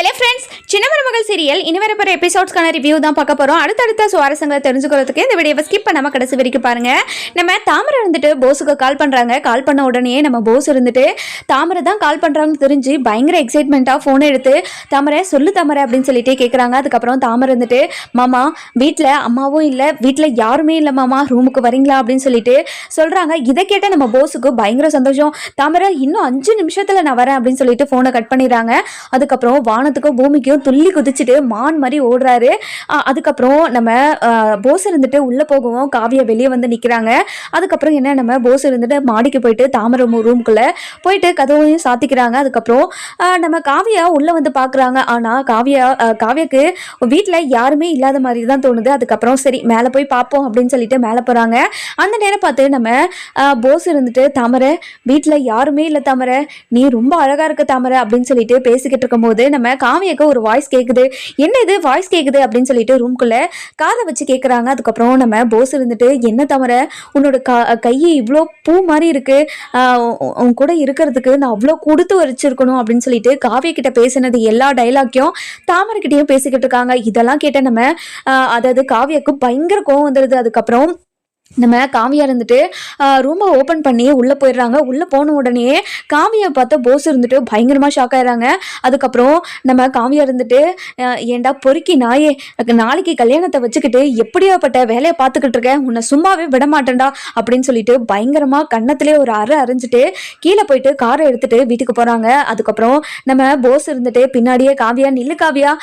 Hello friends சின்ன மருமகள் serial இனி வரப்போகிற எபிசோட்ஸ்க்கான ரிவ்யூ தான் பார்க்க போகிறோம் அடுத்தடுத்த சுவாரஸ்யங்களை தெரிஞ்சுக்கிறதுக்கு இந்த வீடியோவை ஸ்கிப் பண்ணாமல் கடைசி வரைக்கும் பாருங்க. நம்ம தாமரை இருந்துட்டு போஸுக்கு கால் பண்ணுறாங்க கால் பண்ண உடனே நம்ம போஸ் இருந்துட்டு தாமரை தான் கால் பண்ணுறாங்கன்னு தெரிஞ்சு பயங்கர எக்ஸைட்மெண்ட்டாக ஃபோன் எடுத்து தாமரை சொல்லு தாமரை அப்படின்னு சொல்லிட்டு கேட்குறாங்க அதுக்கப்புறம் தாமரை இருந்துட்டு மாமா வீட்டில் அம்மாவும் இல்லை வீட்டில் யாருமே இல்லை மாமா ரூமுக்கு வரீங்களா? அப்படின்னு சொல்லிட்டு சொல்கிறாங்க இதை கேட்ட நம்ம போஸுக்கு பயங்கர சந்தோஷம். தாமரை இன்னும் அஞ்சு நிமிஷத்தில் நான் வரேன் அப்படின்னு சொல்லிட்டு ஃபோனை கட் பண்ணிடுறாங்க. அதுக்கப்புறம் வானத்துக்கும் பூமிக்கும் துள்ளி குதிச்சுட்டு மான் மாதிரி ஓடுறாரு. அதுக்கப்புறம் நம்ம போஸ் இருந்துட்டு உள்ளே போகவும் காவியா வெளியே வந்து நிற்கிறாங்க அதுக்கப்புறம் என்ன நம்ம போஸ் இருந்துட்டு மாடிக்கு போயிட்டு தாமரை ரூமுக்குள்ளே போயிட்டு கதவையும் சாத்திக்கிறாங்க. அதுக்கப்புறம் நம்ம காவியா உள்ளே வந்து பார்க்குறாங்க ஆனால் காவியா காவியாக்கு வீட்டில் யாருமே இல்லாத மாதிரி தான் தோணுது. அதுக்கப்புறம் சரி மேலே போய் பார்ப்போம் அப்படின்னு சொல்லிட்டு மேலே போகிறாங்க அந்த நேரம் பார்த்து நம்ம போஸ் இருந்துட்டு தாமரை வீட்டில் யாருமே இல்லை தாமரை. நீ ரொம்ப அழகா இருக்க தாமரை அப்படின்னு சொல்லிட்டு பேசிக்கிட்டு இருக்கும்போது நம்ம காவியாக்கு ஒரு வாய்ஸ் கேட்குது என்ன இது வாய்ஸ் கேட்குது அப்படின்னு சொல்லிட்டு ரூம்குள்ளே காதை வச்சு கேட்குறாங்க அதுக்கப்புறம் நம்ம போஸ் இருந்துட்டு என்ன தவிர உன்னோட கா கையை இவ்வளோ பூ மாதிரி இருக்குது உன் கூட இருக்கிறதுக்கு நான் அவ்வளோ கொடுத்து வச்சிருக்கணும். அப்படின்னு சொல்லிட்டு காவிய கிட்ட பேசினது எல்லா டைலாக்கையும் தாமரைக்கிட்டையும் பேசிக்கிட்டு இருக்காங்க. இதெல்லாம் கேட்ட நம்ம அதாவது காவியாக்கு பயங்கர கோவம் வந்துடுது அதுக்கப்புறம் நம்ம காவியா இருந்துட்டு ரூமை ஓப்பன் பண்ணி உள்ளே போயிடுறாங்க. உள்ளே போன உடனே காவியை பார்த்து போஸ் இருந்துட்டு பயங்கரமாக ஷாக் ஆயிடுறாங்க. அதுக்கப்புறம் நம்ம காவியா இருந்துட்டு ஏண்டா ஏன்டா பொறுக்கி நாயே நாளைக்கு கல்யாணத்தை வச்சுக்கிட்டு எப்படியாப்பட்ட வேலையை பார்த்துக்கிட்டு இருக்கேன் உன்னை சும்மாவே விட மாட்டேன்டா அப்படின்னு சொல்லிட்டு பயங்கரமாக கன்னத்திலே ஒரு அரை அரைஞ்சிட்டு கீழே போயிட்டு காரை எடுத்துட்டு வீட்டுக்கு போகிறாங்க அதுக்கப்புறம் நம்ம போஸ் இருந்துட்டு பின்னாடியே காவியா நில்லு காவியா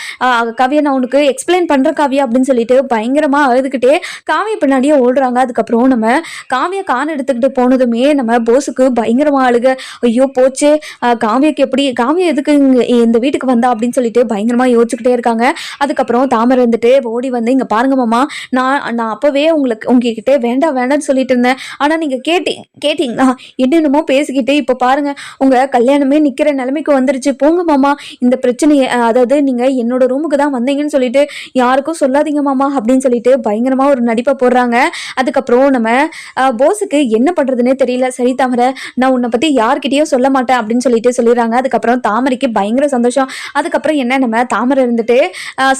காவியா நான் உனக்கு எக்ஸ்பிளைன் பண்ணுற காவியா அப்படின்னு சொல்லிட்டு பயங்கரமாக அழுதுகிட்டே காவியை பின்னாடியே ஓடுறாங்க. அதுக்கு அதுக்கப்புறம் நம்ம காவியா கான் எடுத்துக்கிட்டு போனதுமே நம்ம போஸுக்கு பயங்கரமா அழுக. ஐயோ போச்சு. காவியாக்கு எப்படி காவியா எதுக்கு இங்க இந்த வீட்டுக்கு வந்தா அப்படின்னு சொல்லிட்டு பயங்கரமா யோசிச்சுக்கிட்டே இருக்காங்க. அதுக்கப்புறம் தாமரை வந்துட்டு ஓடி வந்து இங்க பாருங்க மாமா நான் நான் அப்பவே உங்களுக்கு உங்ககிட்ட வேண்டாம் வேண்டாம்னு சொல்லிட்டு இருந்தேன். ஆனா நீங்க கேட்டி கேட்டீங்களா? என்னென்னமோ பேசிக்கிட்டு இப்போ பாருங்க உங்க கல்யாணமே நிக்கிற நிலைமைக்கு வந்துருச்சு. போங்க மாமா இந்த பிரச்சனையை அதாவது நீங்க என்னோட ரூமுக்கு தான் வந்தீங்கன்னு சொல்லிட்டு யாருக்கும் சொல்லாதீங்க மாமா அப்படின்னு சொல்லிட்டு பயங்கரமா ஒரு நடிப்பை போடுறாங்க. அதுக்கப்புறம் நம்ம போஸுக்கு என்ன பண்ணுறதுனே தெரியல. சரி தாமரை நான் உன்னை பற்றி யார்கிட்டயும் சொல்ல மாட்டேன் அப்படின்னு சொல்லிட்டு சொல்லிடுறாங்க. அதுக்கப்புறம் தாமரைக்கு பயங்கர சந்தோஷம். அதுக்கப்புறம் என்ன நம்ம தாமரை இருந்துட்டு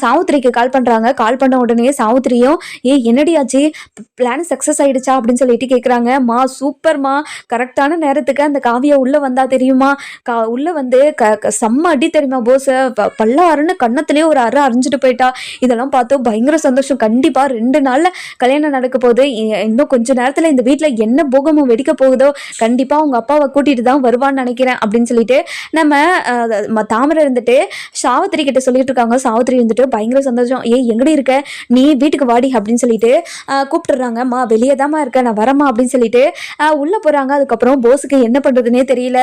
சாவுத்திரிக்கு கால் பண்ணுறாங்க கால் பண்ண உடனே சாவுத்திரியும் ஏ என்னடி ஆச்சு? பிளான் சக்ஸஸ் ஆகிடுச்சா அப்படின்னு சொல்லிட்டு கேட்குறாங்க மா சூப்பர்மா கரெக்டான நேரத்துக்கு அந்த காவியா உள்ளே வந்தால் தெரியுமா? கா உள்ளே வந்து க க- செம்ம அடி தெரியுமா போஸை ப- பல்லாருன்னு கன்னத்துலேயே ஒரு அரை அரைஞ்சிட்டு போயிட்டா. இதெல்லாம் பார்த்தோம் பயங்கர சந்தோஷம். கண்டிப்பாக ரெண்டு நாளில் கல்யாணம் நடக்க போகுது. இன்னும் கொஞ்ச நேரத்துல இந்த வீட்டில் என்ன போகமும் வெடிக்க போகுதோ கண்டிப்பா உங்க அப்பாவை கூட்டிட்டு தான் வருவான்னு நினைக்கிறேன் அப்படின்னு சொல்லிட்டு நம்ம தாமரை இருந்துட்டு சாவித்திரி கிட்ட சொல்லிட்டு இருக்காங்க. சாவித்திரி இருந்துட்டு பயங்கர சந்தோஷம். ஏ எங்கடி இருக்க? நீ வீட்டுக்கு வாடி அப்படின்னு சொல்லிட்டு அஹ், கூப்பிட்டுறாங்க. மா வெளியே தாம்மா இருக்க. நான் வரமா அப்படின்னு சொல்லிட்டு உள்ளே உள்ள போறாங்க. அதுக்கப்புறம் போஸுக்கு என்ன பண்ணுறதுனே தெரியல.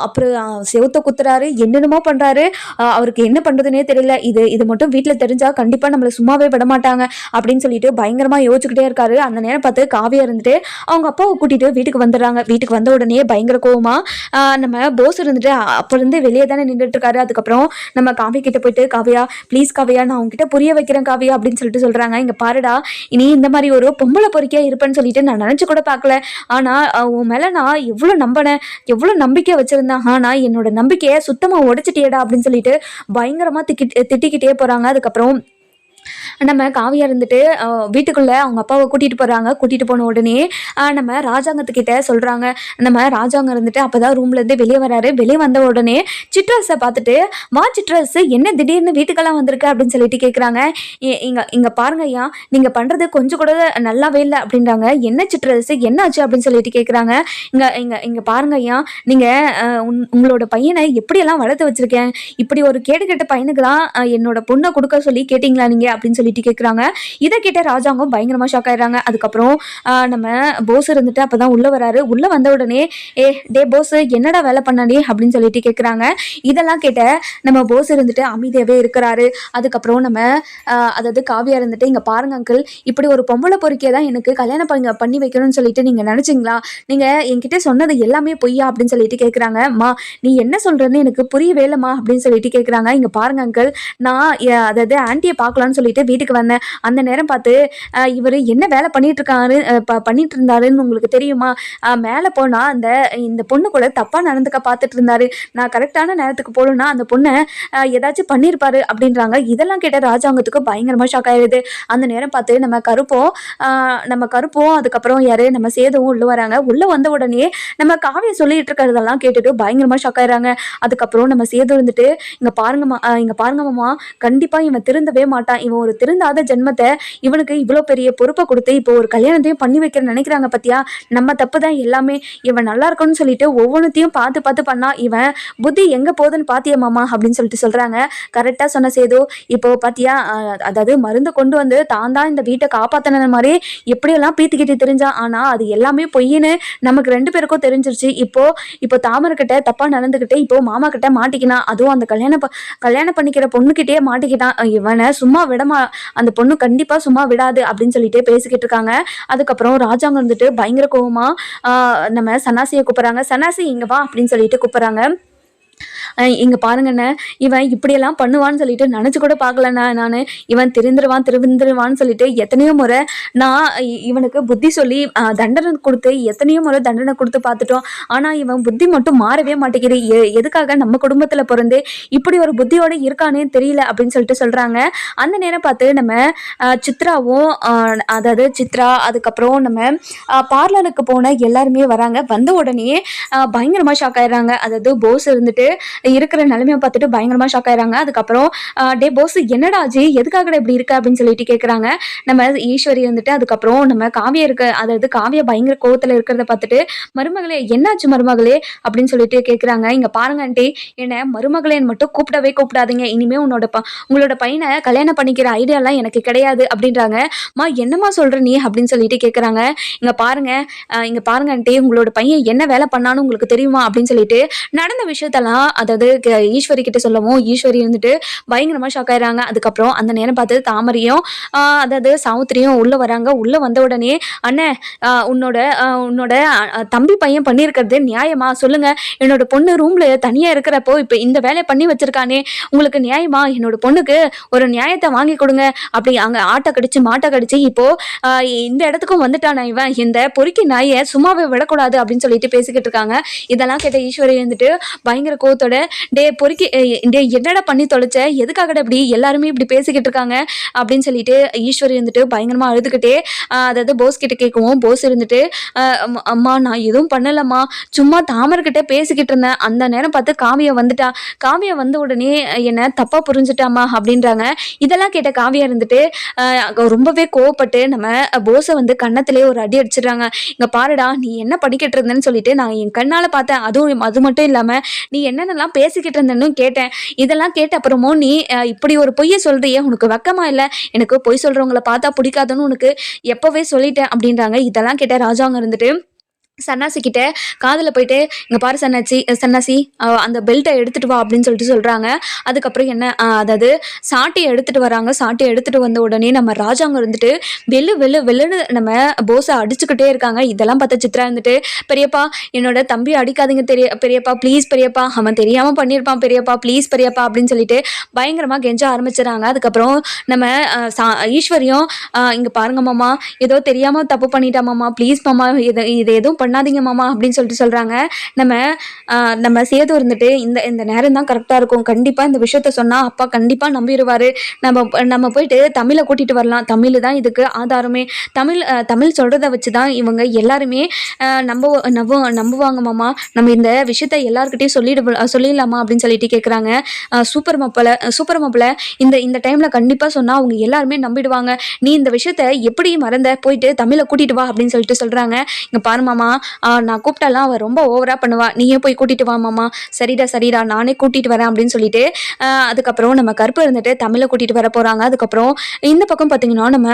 அப்புறம் செவத்த செவுத்த குத்துறாரு. என்னென்னமோ பண்றாரு. அவருக்கு என்ன பண்றதுனே தெரியல. இது இது மட்டும் வீட்டுல தெரிஞ்சா கண்டிப்பா நம்மள சும்மாவே விட மாட்டாங்க அப்படின்னு சொல்லிட்டு பயங்கரமா யோசிச்சுக்கிட்டே இருக்காரு. அந்த நேரம் பார்த்து காவியா இருந்துட்டு அவங்க அப்பாவை கூட்டிட்டு வீட்டுக்கு வந்துடுறாங்க. வீட்டுக்கு வந்த உடனே பயங்கர கோவமா நம்ம போஸ் இருந்துட்டு அ- இருந்து வெளியே தானே நின்றுட்டு இருக்காரு அதுக்கப்புறம் நம்ம காவியா கிட்ட போயிட்டு காவியா ப்ளீஸ் காவியா நான் உங்ககிட்ட புரிய வைக்கிறேன் காவியா அப்படின்னு சொல்லிட்டு சொல்றாங்க. இங்க பாருடா இனி இந்த மாதிரி ஒரு பொம்பளை பொறுக்கியா இருப்பேன்னு சொல்லிட்டு நான் நினைச்சு கூட பார்க்கல. ஆனா உன் மேல நான் எவ்வளவு நம்பினேன் எவ்வளவு நம்பிக்கை வச்சிருந்தேன். ஆனா என்னோட நம்பிக்கையை சுத்தமா உடைச்சிட்டேடா அப்படின்னு சொல்லிட்டு பயங்கரமா திக்கி திட்டிக்கிட்டே போறாங்க. அதுக்கப்புறம் நம்ம காவியா இருந்துட்டு வீட்டுக்குள்ளே வீட்டுக்குள்ள அவங்க அப்பாவை கூட்டிட்டு போறாங்க. கூட்டிட்டு போன உடனே நம்ம ராஜாங்கத்துக்கிட்ட சொல்றாங்க. நம்ம ராஜாங்கம் இருந்துட்டு அப்பதான் ரூம்ல இருந்து வெளியே வராரு. வெளியே வந்த உடனே சிட்ரஸை பார்த்துட்டு வா சிட்ரஸ் என்ன திடீர்னு வீட்டுக்கெல்லாம் வந்திருக்கு? அப்படின்னு சொல்லிட்டு கேக்குறாங்க. இ- இங்க இங்க பாருங்க ஐயா நீங்க பண்றது கொஞ்சம் கூட நல்லாவே இல்லை அப்படின்றாங்க. என்ன சிட்ரஸ்? என்னாச்சு? அப்படின்னு சொல்லிட்டு கேட்குறாங்க இங்க இங்க இங்க பாருங்க ஐயா நீங்க உன்- உங்களோட பையனை எப்படியெல்லாம் வளர்த்து வச்சிருக்கேன்? இப்படி ஒரு கேடு கெட்ட பையனுக்கு தான் என்னோட பொண்ணை கொடுக்க சொல்லி கேட்டிங்களா நீங்க? அப்படின்னு சொல்லி சொல்லிட்டு கேட்குறாங்க இதை கேட்ட ராஜாங்கம் பயங்கரமாக ஷாக் ஆயிடுறாங்க. அதுக்கப்புறம் நம்ம போஸ் இருந்துட்டு அப்போ தான் உள்ளே வராரு. உள்ளே வந்த உடனே ஏ டே போஸ் என்னடா வேலை பண்ணாடி? அப்படின்னு சொல்லிட்டு கேட்குறாங்க இதெல்லாம் கேட்ட நம்ம போஸ் இருந்துட்டு அமைதியாகவே இருக்கிறாரு. அதுக்கப்புறம் நம்ம அதாவது காவியா இருந்துட்டு இங்கே பாருங்க அங்கிள் இப்படி ஒரு பொம்பளை பொறுக்கியை தான் எனக்கு கல்யாணம் பண்ணி பண்ணி வைக்கணும்னு சொல்லிட்டு நீங்கள் நினச்சிங்களா? நீங்கள் என்கிட்ட சொன்னது எல்லாமே பொய்யா? அப்படின்னு சொல்லிட்டு கேட்குறாங்க மா நீ என்ன சொல்கிறேன்னு எனக்கு புரியவே இல்லைம்மா அப்படின்னு சொல்லிட்டு கேட்குறாங்க இங்கே பாருங்க அங்கிள் நான் அதாவது ஆன்ட்டியை பார்க்கலான்னு சொல்லிட்டு சொல்லிட்டு வீட்டுக்கு வந்தேன். அந்த நேரம் பார்த்து இவர் என்ன வேலை பண்ணிட்டு இருக்காரு பண்ணிட்டு இருந்தாருன்னு உங்களுக்கு தெரியுமா? மேலே போனால் அந்த இந்த பொண்ணு கூட தப்பாக நடந்துக்க பார்த்துட்டு இருந்தாரு நான் கரெக்டான நேரத்துக்கு போகணுன்னா அந்த பொண்ணை ஏதாச்சும் பண்ணியிருப்பாரு அப்படின்றாங்க. இதெல்லாம் கேட்ட ராஜாங்கத்துக்கு பயங்கரமாக ஷாக் ஆயிடுது. அந்த நேரம் பார்த்து நம்ம கருப்போம் நம்ம கருப்போம். அதுக்கப்புறம் யாரு? நம்ம சேதவும் உள்ள வராங்க. உள்ள வந்த உடனே நம்ம காவியை சொல்லிட்டு இருக்கிறதெல்லாம் கேட்டுட்டு பயங்கரமா ஷாக் ஆயிடுறாங்க. அதுக்கப்புறம் நம்ம சேது இருந்துட்டு இங்க பாருங்கம்மா இங்கே இங்க பாருங்க கண்டிப்பா இவன் திருந்தவே மாட்டான். இவன் ஒரு திருந்தாத ஜென்மத்தை இவனுக்கு இவ்வளோ பெரிய பொறுப்பை கொடுத்து இப்போ ஒரு கல்யாணத்தையும் பண்ணி வைக்கிற நினைக்கிறாங்க பத்தியா? நம்ம தப்பு தான் எல்லாமே. இவன் நல்லா இருக்கணும்னு சொல்லிட்டு ஒவ்வொன்றத்தையும் பார்த்து பார்த்து பண்ணா இவன் புத்தி எங்க போகுதுன்னு பாத்தியா மாமா? அப்படின்னு சொல்லிட்டு சொல்றாங்க. கரெக்டா சொன்ன சேது. இப்போ பாத்தியா அதாவது மருந்து கொண்டு வந்து தான் தான் இந்த வீட்டை காப்பாத்தின மாதிரி எப்படியெல்லாம் பீத்திக்கிட்டு தெரிஞ்சான் ஆனா அது எல்லாமே பொய்ன்னு நமக்கு ரெண்டு பேருக்கும் தெரிஞ்சிருச்சு. இப்போ இப்போ தாமரை கிட்ட தப்பா நடந்துகிட்டு இப்போ மாமா கிட்ட மாட்டிக்கினா அதுவும் அந்த கல்யாணம் கல்யாணம் பண்ணிக்கிற பொண்ணுகிட்டயே மாட்டிக்கிட்டான் இவனை சும்மா விடமா அந்த பொண்ணு கண்டிப்பா சும்மா விடாது அப்படின்னு சொல்லிட்டு பேசிக்கிட்டு இருக்காங்க. அதுக்கப்புறம் ராஜாங்க வந்துட்டு பயங்கர கோவமா ஆஹ் நம்ம சன்னாசியை கூப்பிடுறாங்க. சன்னாசி இங்க வா அப்படின்னு சொல்லிட்டு கூப்பிடுறாங்க. இங்கே பாருங்கண்ணே இவன் இப்படியெல்லாம் பண்ணுவான்னு சொல்லிட்டு நினச்சி கூட பார்க்கலண்ணா நான். இவன் திருந்துருவான் திருந்துருவான்னு சொல்லிட்டு எத்தனையோ முறை நான் இ- இவனுக்கு புத்தி சொல்லி தண்டனை கொடுத்து எத்தனையோ முறை தண்டனை கொடுத்து பார்த்துட்டோம். ஆனால் இவன் புத்தி மட்டும் மாறவே மாட்டேங்குது. எ- எதுக்காக நம்ம குடும்பத்தில் பிறந்து இப்படி ஒரு புத்தியோட இருக்கானே தெரியல அப்படின்னு சொல்லிட்டு சொல்கிறாங்க அந்த நேரம் பார்த்து நம்ம சித்ராவும் அதாவது சித்ரா அதுக்கப்புறம் நம்ம பார்லருக்கு போன எல்லாருமே வராங்க. வந்த உடனே பயங்கரமாக ஷாக் ஆயிடுறாங்க. அதாவது போஸ் இருந்துட்டு இருக்கிற நிலைமையை பார்த்துட்டு பயங்கரமா ஷாக் ஆயிடுறாங்க. அதுக்கப்புறம் டே போஸ் என்னடா ஜி எதுக்காக இப்படி இருக்க? அப்படின்னு சொல்லிட்டு கேட்குறாங்க நம்ம ஈஸ்வரி வந்துட்டு அதுக்கப்புறம் நம்ம காவியா இருக்க அதாவது காவியா பயங்கர கோவத்துல இருக்கிறத பார்த்துட்டு மருமகளே என்னாச்சு மருமகளே? அப்படின்னு சொல்லிட்டு கேட்குறாங்க இங்க பாருங்க ஆண்டி என்ன மருமகளேன்னு மட்டும் கூப்பிடவே கூப்பிடாதீங்க. இனிமே உன்னோட ப உங்களோட பையனை கல்யாணம் பண்ணிக்கிற ஐடியாலாம் எனக்கு கிடையாது அப்படின்றாங்க. மா என்னம்மா சொல்ற நீ? அப்படின்னு சொல்லிட்டு கேட்குறாங்க இங்க பாருங்க இங்கே இங்க பாருங்க ஆண்டி உங்களோட பையன் என்ன வேலை பண்ணான்னு உங்களுக்கு தெரியுமா? அப்படின்னு சொல்லிட்டு நடந்த விஷயத்தெல்லாம் அதாவது க- ஈஸ்வரி கிட்ட சொல்லவும் ஈஸ்வரி இருந்துட்டு பயங்கரமா ஷாக் ஆயிடுறாங்க. அதுக்கப்புறம் அந்த நேரம் பார்த்து தாமரையும் அதாவது சாவுத்திரியும் உள்ள வராங்க. உள்ள வந்த உடனே அண்ணே உன்னோட உன்னோட தம்பி பையன் பண்ணியிருக்கிறது நியாயமா? சொல்லுங்க. என்னோட பொண்ணு ரூம்ல தனியா இருக்கிறப்போ இப்போ இந்த வேலையை பண்ணி வச்சிருக்கானே. உங்களுக்கு நியாயமா? என்னோட பொண்ணுக்கு ஒரு நியாயத்தை வாங்கி கொடுங்க. அப்படி அங்க ஆட்டை கடிச்சு மாட்டை கடிச்சு இப்போ இந்த இடத்துக்கும் வந்துட்டானா இவன்? இந்த பொறுக்கி நாயை சும்மாவே விடக்கூடாது அப்படின்னு சொல்லிட்டு பேசிக்கிட்டு இருக்காங்க. இதெல்லாம் கேட்ட ஈஸ்வரி வந்துட்டு பயங்கர கோத்தோட கோவத்தோட டே பொறுக்கி டே என்னடா பண்ணி தொலைச்ச? எதுக்காகடா இப்படி? எல்லாருமே இப்படி பேசிக்கிட்டு இருக்காங்க? அப்படின்னு சொல்லிட்டு ஈஸ்வரி இருந்துட்டு பயங்கரமா அழுதுகிட்டே அதாவது போஸ் கிட்ட கேட்கவும் போஸ் இருந்துட்டு அம்மா- நான் எதுவும் பண்ணலம்மா. சும்மா தாமர்கிட்ட பேசிக்கிட்டு இருந்தேன். அந்த நேரம் பார்த்து காவியா வந்துட்டா. காவியா வந்த உடனே என்ன தப்பா புரிஞ்சுட்டாமா அப்படின்றாங்க. இதெல்லாம் கேட்ட காவியா இருந்துட்டு ரொம்பவே கோவப்பட்டு நம்ம போஸை வந்து கன்னத்திலே ஒரு அடி அடிச்சிடுறாங்க. இங்க பாருடா நீ என்ன படிக்கிட்டு இருந்தேன்னு சொல்லிட்டு நான் என் கண்ணால பார்த்தேன். அதுவும் அது மட்டும் இல்லாம நீ என்னென்னலாம் பேசிக்கிட்டு இருந்தேன்னு கேட்டேன். இதெல்லாம் கேட்ட அப்புறமோ நீ இப்படி ஒரு பொய்யை சொல்றியே உனக்கு வெக்கமா இல்லை? எனக்கு பொய் சொல்கிறவங்கள பார்த்தா பிடிக்காதுன்னு உனக்கு எப்பவே சொல்லிட்டேன் அப்படின்றாங்க. இதெல்லாம் கேட்ட ராஜாங்க இருந்துட்டு சன்னாசி கிட்ட காதில் போயிட்டு இங்கே பாரு சன்னாச்சி சன்னாசி அந்த பெல்ட்டை எடுத்துட்டு வா அப்படின்னு சொல்லிட்டு சொல்கிறாங்க அதுக்கப்புறம் என்ன அதாவது சாட்டியை எடுத்துட்டு வராங்க. சாட்டியை எடுத்துகிட்டு வந்த உடனே நம்ம ராஜாங்க இருந்துட்டு வெளு வெளு வெளுன்னு நம்ம போஸை அடிச்சுக்கிட்டே இருக்காங்க. இதெல்லாம் பார்த்த சித்ரா இருந்துட்டு பெரியப்பா என்னோட தம்பி அடிக்காதீங்க தெரிய பெரியப்பா ப்ளீஸ் பெரியப்பா. அவன் தெரியாமல் பண்ணியிருப்பான் பெரியப்பா ப்ளீஸ் பெரியப்பா அப்படின்னு சொல்லிட்டு பயங்கரமாக கெஞ்ச ஆரம்பிச்சிடறாங்க. அதுக்கப்புறம் நம்ம சா ஈஸ்வரியும் இங்கே பாருங்க மாமா ஏதோ தெரியாமல் தப்பு பண்ணிட்டா மாமா ப்ளீஸ் மாமா இதை இது எதுவும் பண்ணாதீங்க மாமா அப்படின்னு சொல்லிட்டு சொல்கிறாங்க நம்ம நம்ம சேது இருந்துட்டு இந்த இந்த நேரம் தான் கரெக்டாக இருக்கும். கண்டிப்பாக இந்த விஷயத்த சொன்னால் அப்பா கண்டிப்பாக நம்பிடுவார் நம்ம நம்ம போயிட்டு தமிழை கூட்டிகிட்டு வரலாம். தமிழ் தான் இதுக்கு ஆதாரமே. தமிழ் தமிழ் சொல்கிறத வச்சு தான் இவங்க எல்லாருமே நம்ப நம்ப நம்புவாங்க மாமா. நம்ம இந்த விஷயத்த எல்லாருக்கிட்டையும் சொல்லிடு சொல்லிடலாமா அப்படின்னு சொல்லிட்டு கேட்குறாங்க சூப்பர் மப்பில் சூப்பர் மப்பில் இந்த இந்த டைமில் கண்டிப்பாக சொன்னால் அவங்க எல்லாருமே நம்பிடுவாங்க. நீ இந்த விஷயத்த எப்படி மறந்த போயிட்டு தமிழை கூட்டிகிட்டு வா அப்படின்னு சொல்லிட்டு சொல்கிறாங்க இங்கே பாரு மாமா நான் கூப்பிட்டாலாம் அவள் ரொம்ப ஓவராக பண்ணுவாள் நீயே போய் கூட்டிகிட்டு வா மாமா. சரிடா சரிடா நானே கூட்டிகிட்டு வரேன் அப்படின்னு சொல்லிட்டு அதுக்கப்புறம் நம்ம கருப்பு இருந்துட்டு தமிழை கூட்டிகிட்டு வர போகிறாங்க அதுக்கப்புறம் இந்த பக்கம் பார்த்தீங்கன்னா நம்ம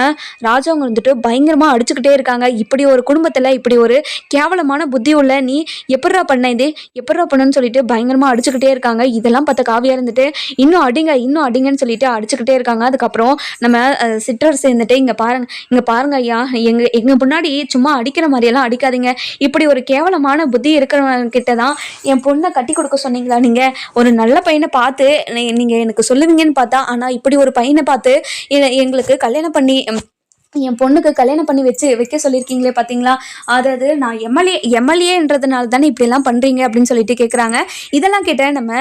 ராஜாவங்க வந்துட்டு பயங்கரமாக அடிச்சுக்கிட்டே இருக்காங்க. இப்படி ஒரு குடும்பத்தில் இப்படி ஒரு கேவலமான புத்தி உள்ள நீ எப்பட்றா பண்ண இது? எப்பட்றா பண்ணுன்னு சொல்லிட்டு பயங்கரமாக அடிச்சுக்கிட்டே இருக்காங்க. இதெல்லாம் பார்த்த காவியாக இருந்துட்டு இன்னும் அடிங்க இன்னும் அடிங்கன்னு சொல்லிட்டு அடிச்சுக்கிட்டே இருக்காங்க. அதுக்கப்புறம் நம்ம அஹ், சிற்றரசு இருந்துட்டு இங்கே பாருங்க இங்கே பாருங்க ஐயா. எங்கள் எங்கள் முன்னாடி சும்மா அடிக்கிற மாதிரியெல்லாம் அடிக்காதீங்க. இப்படி ஒரு கேவலமான புத்தி இருக்கிறவங்கிட்ட தான் என் பொண்ணை கட்டி கொடுக்க சொன்னீங்களா? நீங்கள் ஒரு நல்ல பையனை பார்த்து நீங்கள் எனக்கு சொல்லுவீங்கன்னு பார்த்தா ஆனால் இப்படி ஒரு பையனை பார்த்து எ- எங்களுக்கு கல்யாணம் பண்ணி என் பொண்ணுக்கு கல்யாணம் பண்ணி வச்சு வைக்க சொல்லியிருக்கீங்களே பார்த்தீங்களா அதாவது நான் எம்எல்ஏ எம்எல்ஏன்றதுனால தானே இப்படியெல்லாம் பண்ணுறீங்க அப்படின்னு சொல்லிட்டு கேட்குறாங்க இதெல்லாம் கேட்டால் நம்ம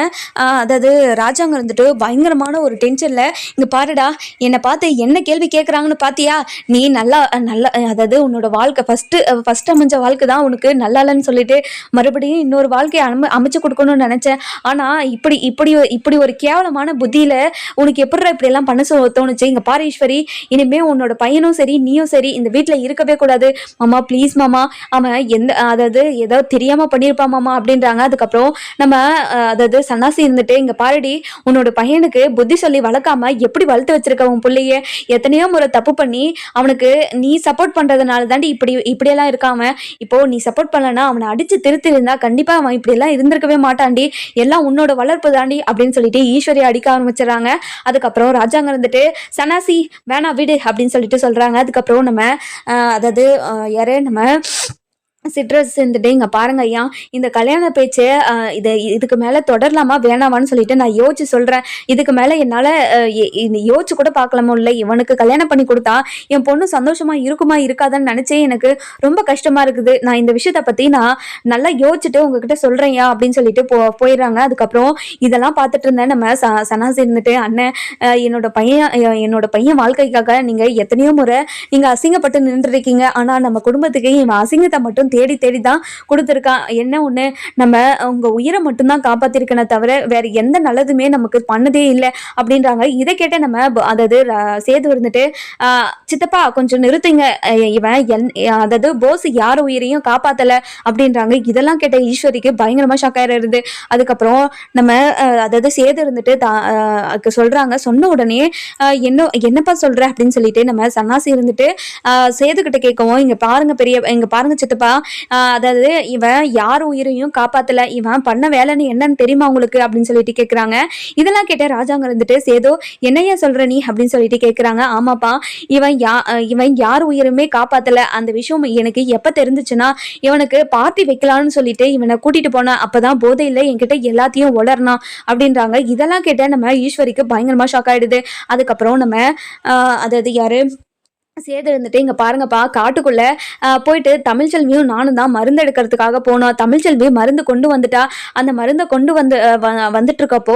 அதாவது ராஜாங்க இருந்துட்டு பயங்கரமான ஒரு டென்ஷனில் இங்கே பாருடா என்னை பார்த்து என்ன கேள்வி கேட்குறாங்கன்னு பார்த்தியா நீ நல்லா நல்லா அதாவது உன்னோட வாழ்க்கை ஃபஸ்ட்டு ஃபஸ்ட் அமைஞ்ச வாழ்க்கை தான் உனக்கு நல்லா இல்லைன்னு சொல்லிட்டு மறுபடியும் இன்னொரு வாழ்க்கையை அமை அமைச்சு கொடுக்கணும்னு நினச்சேன். ஆனால் இப்படி இப்படி இப்படி ஒரு கேவலமான புத்தியில் உனக்கு எப்படிடா இப்படியெல்லாம் பண்ண தோணுச்சு? இங்கே பாரீஸ்வரி இனிமேல் உன்னோட பையனும் சரி சரி நீயும் சரி இந்த வீட்டில் இருக்கவே கூடாது. மாமா ப்ளீஸ் மாமா அவன் எந்த அதாவது ஏதோ தெரியாமல் பண்ணியிருப்பான் மாமா அப்படின்றாங்க. அதுக்கப்புறம் நம்ம அதாவது சன்னாசி இருந்துட்டு இங்கே பாருடி உன்னோட பையனுக்கு புத்தி சொல்லி வளர்க்காம எப்படி வளர்த்து வச்சிருக்க உன் பிள்ளைய? எத்தனையோ முறை தப்பு பண்ணி அவனுக்கு நீ சப்போர்ட் பண்ணுறதுனால தாண்டி இப்படி இப்படியெல்லாம் இருக்காம இப்போ நீ சப்போர்ட் பண்ணலன்னா அவனை அடித்து திருத்தி இருந்தா கண்டிப்பாக அவன் இப்படியெல்லாம் இருந்திருக்கவே மாட்டாண்டி எல்லாம் உன்னோட வளர்ப்பு தாண்டி அப்படின்னு சொல்லிட்டு ஈஸ்வரி அடிக்க ஆரம்பிச்சிடறாங்க. அதுக்கப்புறம் ராஜாங்க இருந்துட்டு சனாசி வேணா விடு அப்படின்னு சொல்லிட்டு சொல்கிறாங்க அதுக்கப்புறம் நம்ம அதாவது ஆஹ், நம்ம சிட்ரஸ் சேர்ந்துட்டு இங்கே பாருங்க ஐயா இந்த கல்யாண பேச்சு இதை இதுக்கு மேலே தொடரலாமா வேணாமான்னு சொல்லிட்டு நான் யோசிச்சு சொல்கிறேன் இதுக்கு மேலே என்னால் யோசிச்சு கூட பார்க்கலாமோ இல்லை. இவனுக்கு கல்யாணம் பண்ணி கொடுத்தா என் பொண்ணு சந்தோஷமாக இருக்குமா இருக்காதான்னு நினச்சே எனக்கு ரொம்ப கஷ்டமாக இருக்குது. நான் இந்த விஷயத்தை பற்றி நான் நல்லா யோசிச்சுட்டு உங்ககிட்ட சொல்கிறேன்யா அப்படின்னு சொல்லிட்டு போ போயிடுறாங்க. அதுக்கப்புறம் இதெல்லாம் பார்த்துட்டு இருந்தேன். நம்ம ச சனாசி இருந்துட்டு அண்ணன் என்னோட பையன் என்னோட பையன் வாழ்க்கைக்காக நீங்கள் எத்தனையோ முறை நீங்கள் அசிங்கப்பட்டு நின்றுருக்கீங்க. ஆனால் நம்ம குடும்பத்துக்கு இவன் அசிங்கத்தை மட்டும் தேடி தேடி தான் கொடுத்துருக்கான் என்ன ஒன்று நம்ம உங்கள் உயிரை மட்டும்தான் காப்பாற்றிருக்கனே தவிர வேறு எந்த நல்லதுமே நமக்கு பண்ணதே இல்லை அப்படின்றாங்க. இதை கேட்ட நம்ம அதாவது சேது இருந்துட்டு சித்தப்பா கொஞ்சம் நிறுத்துங்க. இவன் என் அதாவது போஸ் யார் உயிரையும் காப்பாற்றலை அப்படின்றாங்க. இதெல்லாம் கேட்ட ஈஸ்வரிக்கு பயங்கரமாக ஷாக் இருந்து அதுக்கப்புறம் நம்ம அதாவது சேது இருந்துட்டு தான் அதுக்கு சொன்ன உடனே என்ன என்னப்பா சொல்கிற அப்படின்னு சொல்லிட்டு நம்ம சன்னாசி இருந்துட்டு சேதுக்கிட்ட சேது கிட்ட கேட்கவும் இங்கே பாருங்க பெரிய இங்கே பாருங்க சித்தப்பா. அதாவது இவன் யார் உயிரையும் காப்பாத்தல இவன் பண்ண வேலைன்னு என்னன்னு தெரியுமா உங்களுக்கு? அப்படின்னு சொல்லிட்டு கேட்குறாங்க இதெல்லாம் கேட்ட ராஜாங்க இருந்துட்டு சேதோ என்னையா சொல்ற நீ? அப்படின்னு சொல்லிட்டு கேட்குறாங்க ஆமாப்பா இவன் யா இவன் யார் உயிருமே காப்பாத்தல. அந்த விஷயம் எனக்கு எப்ப தெரிஞ்சுச்சுன்னா இவனுக்கு பார்ட்டி வைக்கலாம்னு சொல்லிட்டு இவனை கூட்டிட்டு போனேன் அப்பதான் போதையில என்கிட்ட எல்லாத்தையும் உளர்னான் அப்படின்றாங்க. இதெல்லாம் கேட்ட நம்ம ஈஸ்வரிக்கு பயங்கரமா ஷாக் ஆயிடுது. அதுக்கப்புறம் நம்ம அதாவது யாரு? சேது இருந்துட்டு இங்கே பாருங்கப்பா காட்டுக்குள்ளே போயிட்டு தமிழ்ச்செல்வியும் நானும் தான் மருந்து எடுக்கிறதுக்காக போனோம். தமிழ்ச்செல்வி மருந்து கொண்டு வந்துட்டா. அந்த மருந்தை கொண்டு வந்து வ- வந்துட்டுருக்கப்போ